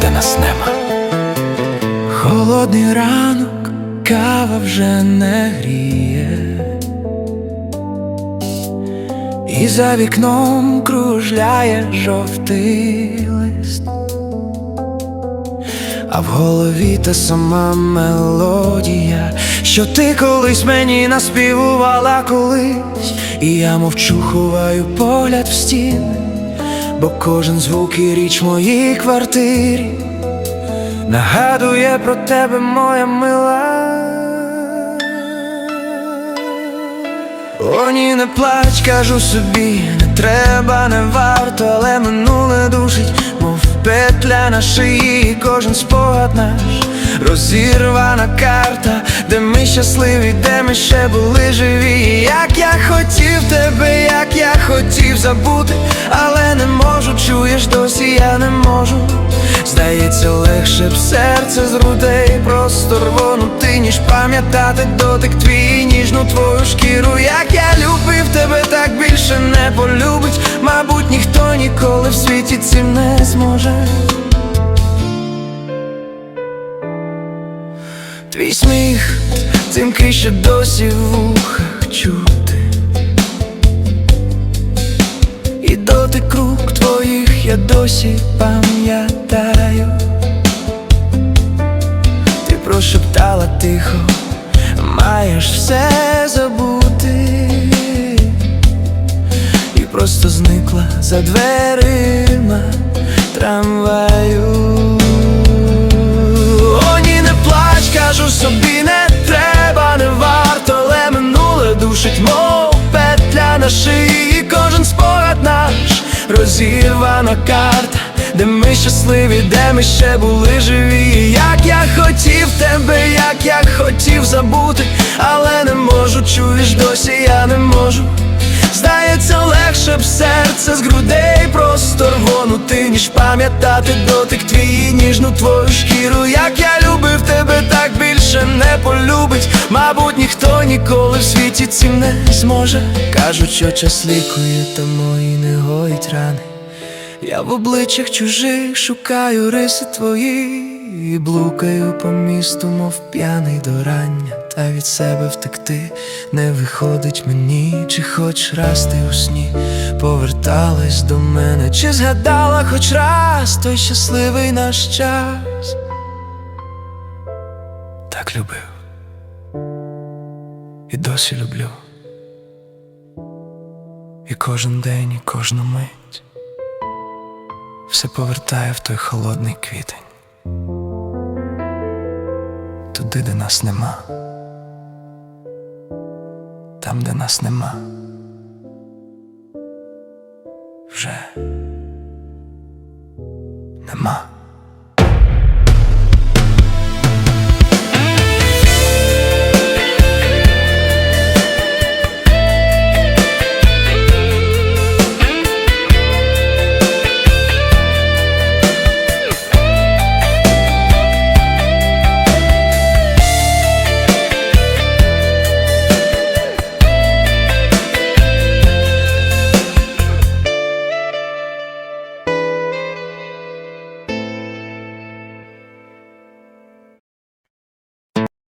де нас нема. Холодний ранок, кава вже не гріє, і за вікном кружляє жовтий лист, а в голові та сама мелодія, що ти колись мені наспівувала колись, і я мовчу, ховаю погляд в стіни, бо кожен звук і річ моїй квартирі. Нагадує про тебе моя мила. О, ні, не плач, кажу собі, не треба, не варто, але минуле душить, мов петля на шиї, кожен спогад наш, розірвана карта, де ми щасливі, де ми ще були живі. Як я хотів тебе, як я хотів забути, але чуєш, досі я не можу. Здається, легше б серце з грудей просто рвонути, ніж пам'ятати дотик твій ніжну твою шкіру. Як я любив тебе, так більше не полюбить. Мабуть, ніхто ніколи в світі цим не зможе. Твій сміх, дзвінки ще досі в вухах чути. Твоїх я досі пам'ятаю. Ти прошептала тихо, маєш все забути, і просто зникла за дверима трамваю. Розірвана карта, де ми щасливі, де ми ще були живі. Як я хотів тебе, як я хотів забути, але не можу, чуєш, досі я не можу. Здається, легше б серце з грудей просто рвонути, ніж пам'ятати дотик твій, ніжну твою шкіру. Як я любив тебе, світі не зможе. Кажуть, що час лікує, та мої не гоїть рани. Я в обличчях чужих шукаю риси твої, і блукаю по місту, мов п'яний до рання, та від себе втекти не виходить мені, чи хоч раз ти у сні поверталась до мене, чи згадала хоч раз той щасливий наш час. Так любив і досі люблю. І кожен день, і кожну мить все повертає в той холодний квітень. Туди, де нас нема, там, де нас нема, вже нема.